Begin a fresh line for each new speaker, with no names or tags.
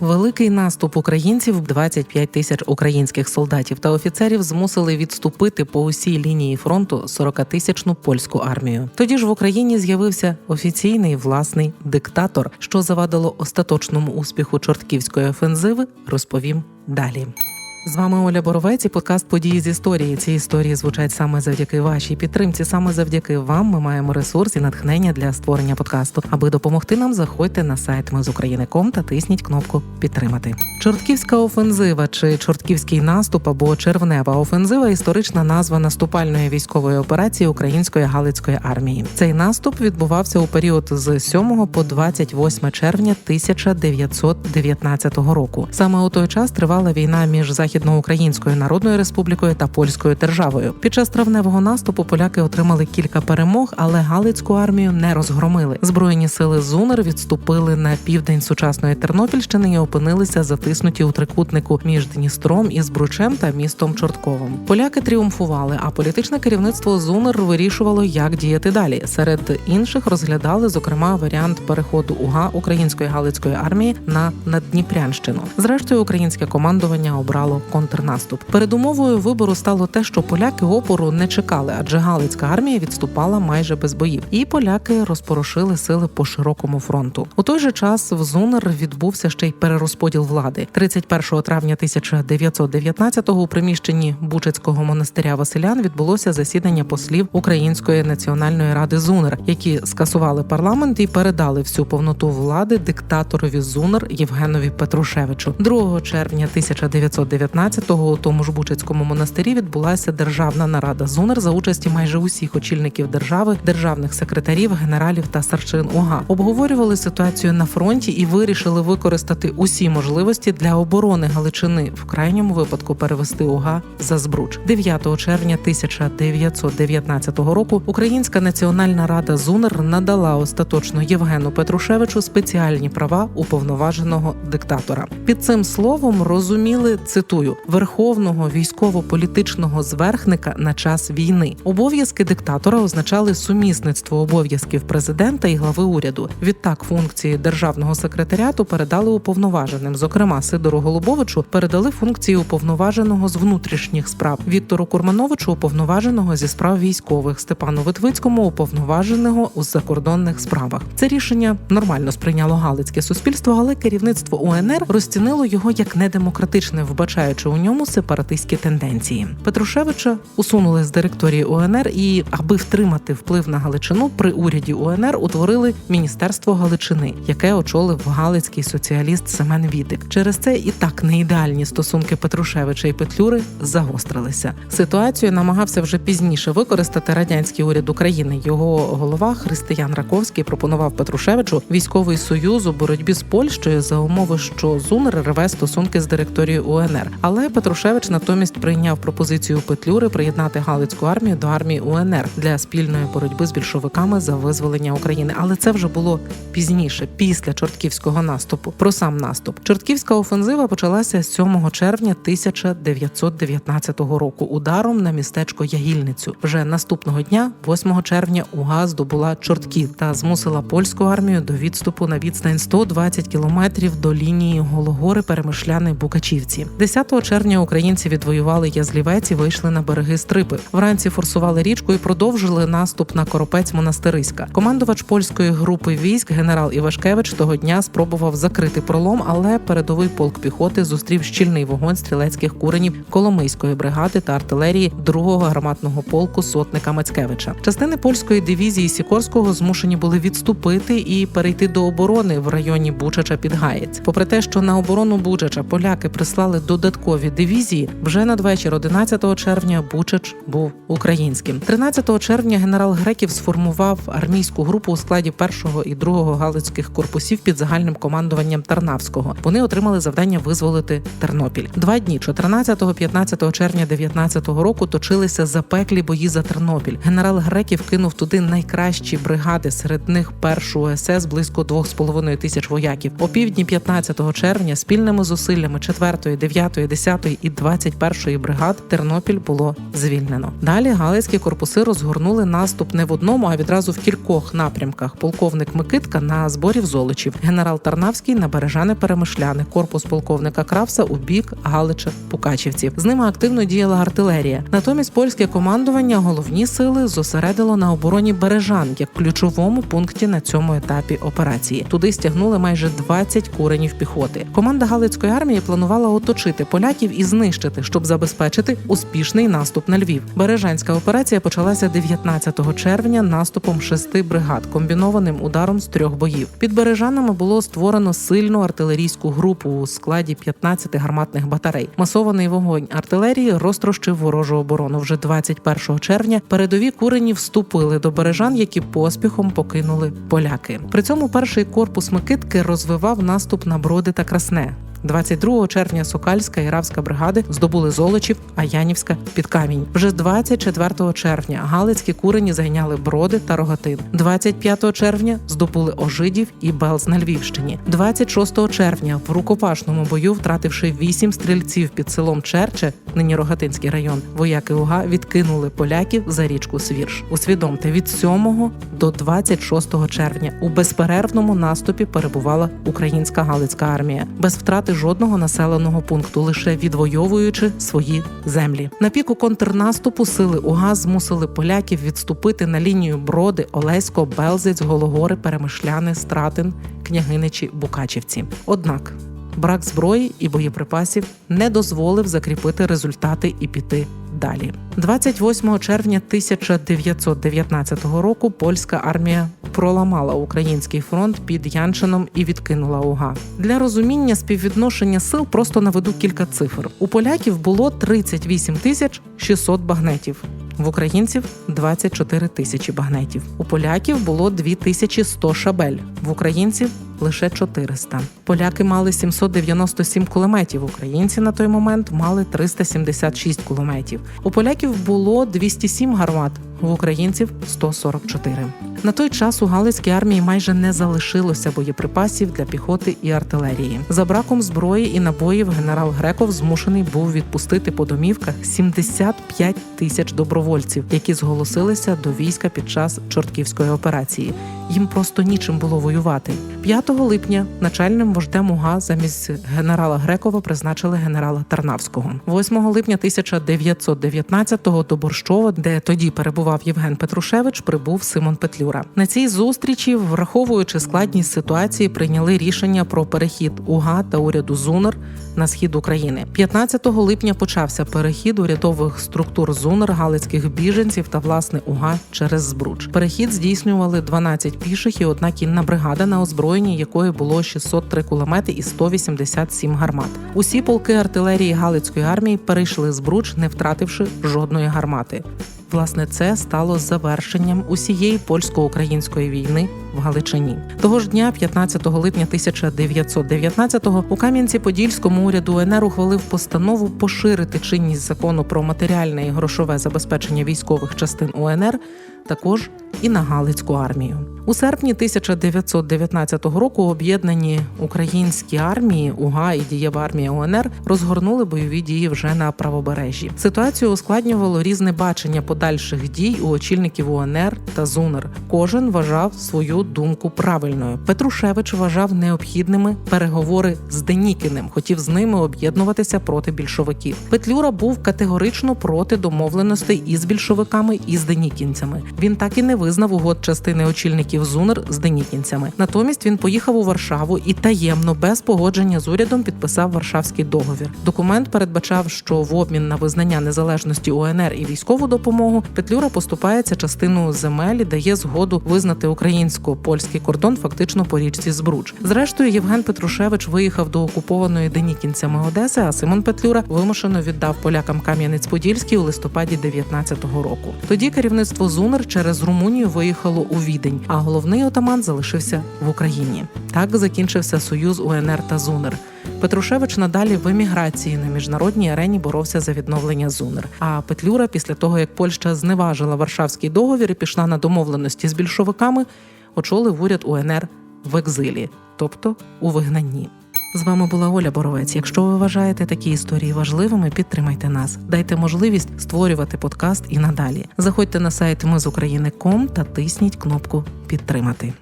Великий наступ українців 25 тисяч українських солдатів та офіцерів змусили відступити по усій лінії фронту 40-тисячну польську армію. Тоді ж в Україні з'явився офіційний власний диктатор, що завадило остаточному успіху чортківської офензиви. Розповім далі. З вами Оля Боровець і подкаст події з історії. Ці історії звучать саме завдяки вашій підтримці. Саме завдяки вам ми маємо ресурс і натхнення для створення подкасту. Аби допомогти нам, заходьте на сайт Ми з України.ком та тисніть кнопку Підтримати. Чортківська офензива чи чортківський наступ або червнева офензива історична назва наступальної військової операції Української Галицької армії. Цей наступ відбувався у період з 7 по 28 червня 1919 року. Саме у той час тривала війна між Західноукраїнською Народною Республікою та Польською державою. Під час травневого наступу поляки отримали кілька перемог, але Галицьку армію не розгромили. Збройні сили ЗУНР відступили на південь сучасної Тернопільщини і опинилися затиснуті у трикутнику між Дністром і Збручем та містом Чортковим. Поляки тріумфували, а політичне керівництво ЗУНР вирішувало, як діяти далі. Серед інших розглядали зокрема варіант переходу УГА української галицької армії на Наддніпрянщину. Зрештою, українське командування обрало контрнаступ. Передумовою вибору стало те, що поляки опору не чекали, адже Галицька армія відступала майже без боїв, і поляки розпорошили сили по широкому фронту. У той же час в ЗУНР відбувся ще й перерозподіл влади. 31 травня 1919-го у приміщенні Бучацького монастиря Василян відбулося засідання послів Української національної ради ЗУНР, які скасували парламент і передали всю повноту влади диктаторові ЗУНР Євгенові Петрушевичу. 2 червня 1919-го у тому ж Бучацькому монастирі відбулася державна нарада ЗУНР за участі майже усіх очільників держави, державних секретарів, генералів та старшин УГА. Обговорювали ситуацію на фронті і вирішили використати усі можливості для оборони Галичини, в крайньому випадку перевести УГА за Збруч. 9 червня 1919 року Українська національна рада ЗУНР надала остаточно Євгену Петрушевичу спеціальні права уповноваженого диктатора. Під цим словом розуміли цитую верховного військово-політичного зверхника на час війни. Обов'язки диктатора означали сумісництво обов'язків президента і глави уряду. Відтак функції державного секретаріату передали уповноваженим. Зокрема, Сидору Голубовичу передали функції уповноваженого з внутрішніх справ Віктору Курмановичу уповноваженого зі справ військових, Степану Витвицькому уповноваженого у закордонних справах. Це рішення нормально сприйняло галицьке суспільство, але керівництво УНР розцінило його як недемократичне, вбачаючи у ньому сепаратистські тенденції. Петрушевича усунули з директорії УНР і, аби втримати вплив на Галичину, при уряді УНР утворили Міністерство Галичини, яке очолив галицький соціаліст Семен Вітик. Через це і так не ідеальні стосунки Петрушевича і Петлюри загострилися. Ситуацію намагався вже пізніше використати радянський уряд України. Його голова Християн Раковський пропонував Петрушевичу військовий союз у боротьбі з Польщею за умови, що ЗУНР рве стосунки з директорією УНР. Але Петрушевич натомість прийняв пропозицію Петлюри приєднати Галицьку армію до армії УНР для спільної боротьби з більшовиками за визволення України. Але це вже було пізніше, після чортківського наступу. Про сам наступ чортківська офензива почалася 7 червня 1919 року. Ударом на містечко Ягільницю. Вже наступного дня, 8 червня, УГА здобула Чортків та змусила польську армію до відступу на відстань 120 кілометрів до лінії Гологори Перемишляни Букачівці. 10 червня українці відвоювали Язлівець і вийшли на береги Стрипи. Вранці форсували річку і продовжили наступ на Коропець Монастириська. Командувач польської групи військ генерал Івашкевич того дня спробував закрити пролом, але передовий полк піхоти зустрів щільний вогонь стрілецьких куренів Коломийської бригади та артилерії 2-го гарматного полку сотника Мацкевича. Частини польської дивізії Сікорського змушені були відступити і перейти до оборони в районі Бучача під Гаєць. Попри те, що на оборону Бучача поляки прислали додаткові дивізії, вже надвечір 11 червня Бучач був українським. 13 червня генерал Греків сформував армійську групу у складі першого і другого галицьких корпусів під загальним командуванням Тарнавського. Вони отримали завдання визволити Тернопіль. Два дні 14-15 червня 19 року точилися запеклі бої за Тернопіль. Генерал Греків кинув туди найкращі бригади. Серед них першу СС близько 2,5 тисяч вояків. О півдні 15 червня спільними зусиллями 4, 9, 9, 10 і 21 бригад Тернопіль було звільнено. Далі галицькі корпуси розгорнули наступ не в одному, а відразу в кількох напрямках. Полковник Микитка на зборів Золочів, генерал Тарнавський на бережани Перемишляни, корпус полковника Кравса у бік Галича Пукачівців. З ними активно діяла артилерія. Натомість польське командування головні сили зосередило на обороні Бережан як ключовому пункті на цьому етапі операції. Туди стягнули майже 20 куренів піхоти. Команда Галицької армії планувала оточити поляків і знищити, щоб забезпечити успішний наступ на Львів. Бережанська операція почалася 19 червня наступом шести бригад, комбінованим ударом з трьох боїв. Під Бережанами було створено сильну артилерійську групу у складі 15 гарматних батарей. Масований вогонь артилерії розтрощив ворожу оборону. Вже 21 червня передові курені вступили до бережан, які поспіхом покинули поляки. При цьому перший корпус Микитки розвивав наступ на броди та красне. 22 червня Сокальська і Равська бригади здобули Золочів, а Янівська під камінь. Вже з 24 червня Галицькі курені зайняли броди та рогатин. 25 червня здобули Ожидів і Белз на Львівщині. 26 червня в рукопашному бою, втративши вісім стрільців під селом Черче, нині Рогатинський район, вояки УГА відкинули поляків за річку Свірш. Усвідомте, від 7 до 26 червня у безперервному наступі перебувала українська Галицька армія без втрати жодного населеного пункту, лише відвоюючи свої землі. На піку контрнаступу сили УГА змусили поляків відступити на лінію Броди, Олесько, Белзець, Гологори, Перемишляни, Стратин, Княгиничі, Букачівці. Однак брак зброї і боєприпасів не дозволив закріпити результати і піти далі. 28 червня 1919 року польська армія проламала український фронт під Яншином і відкинула УГА. Для розуміння співвідношення сил просто наведу кілька цифр. У поляків було 38 тисяч 600 багнетів. В українців 24 тисячі багнетів. У поляків було 2100 шабель. В українців лише 400. Поляки мали 797 кулеметів. Українці на той момент мали 376 кулеметів. У поляків було 207 гармат. В українців 144. На той час у Галицькій армії майже не залишилося боєприпасів для піхоти і артилерії. За браком зброї і набоїв генерал Греков змушений був відпустити по домівках 75 тисяч добровольців, які зголосилися до війська під час чортківської операції. Їм просто нічим було воювати. 5 липня начальним вождем УГА замість генерала Грекова призначили генерала Тарнавського. 8 липня 1919-го до Борщова, де тоді перебував Євген Петрушевич, прибув Симон Петлюра. На цій зустрічі, враховуючи складність ситуації, прийняли рішення про перехід УГА та уряду ЗУНР на схід України. 15 липня почався перехід урядових структур ЗУНР, галицьких біженців та власне УГА через Збруч. Перехід здійснювали 12 піших і одна кінна бригада, на озброєнні якої було 603 кулемети і 187 гармат. Усі полки артилерії Галицької армії перейшли Збруч, не втративши жодної гармати. Власне, це стало завершенням усієї польсько-української війни в Галичині. Того ж дня, 15 липня 1919-го, у Кам'янці-Подільському уряду УНР ухвалив постанову поширити чинність закону про матеріальне і грошове забезпечення військових частин УНР також і на Галицьку армію. У серпні 1919 року об'єднані українські армії УГА і дієва армія УНР розгорнули бойові дії вже на правобережжі. Ситуацію ускладнювало різне бачення подальших дій у очільників УНР та ЗУНР. Кожен вважав свою думку правильною. Петрушевич вважав необхідними переговори з Денікіним, хотів з ними об'єднуватися проти більшовиків. Петлюра був категорично проти домовленостей із більшовиками і з денікінцями. Він так і не визнав угод частини очільників ЗУНР з денікінцями. Натомість він поїхав у Варшаву і таємно, без погодження з урядом, підписав Варшавський договір. Документ передбачав, що в обмін на визнання незалежності УНР і військову допомогу Петлюра поступається частину земель і дає згоду визнати українсько-польський кордон фактично по річці Збруч. Зрештою, Євген Петрушевич виїхав до окупованої денікінцями Одеси, а Симон Петлюра вимушено віддав полякам Кам'янець-Подільський у листопаді 19-го року. Тоді керівництво ЗУНР через Румунію виїхало у Відень, а головний отаман залишився в Україні. Так закінчився союз УНР та ЗУНР. Петрушевич надалі в еміграції на міжнародній арені боровся за відновлення ЗУНР. А Петлюра, після того як Польща зневажила Варшавський договір і пішла на домовленості з більшовиками, очолив уряд УНР в екзилі, тобто у вигнанні. З вами була Оля Боровець. Якщо ви вважаєте такі історії важливими, підтримайте нас. Дайте можливість створювати подкаст і надалі. Заходьте на сайт ми з та тисніть кнопку підтримати.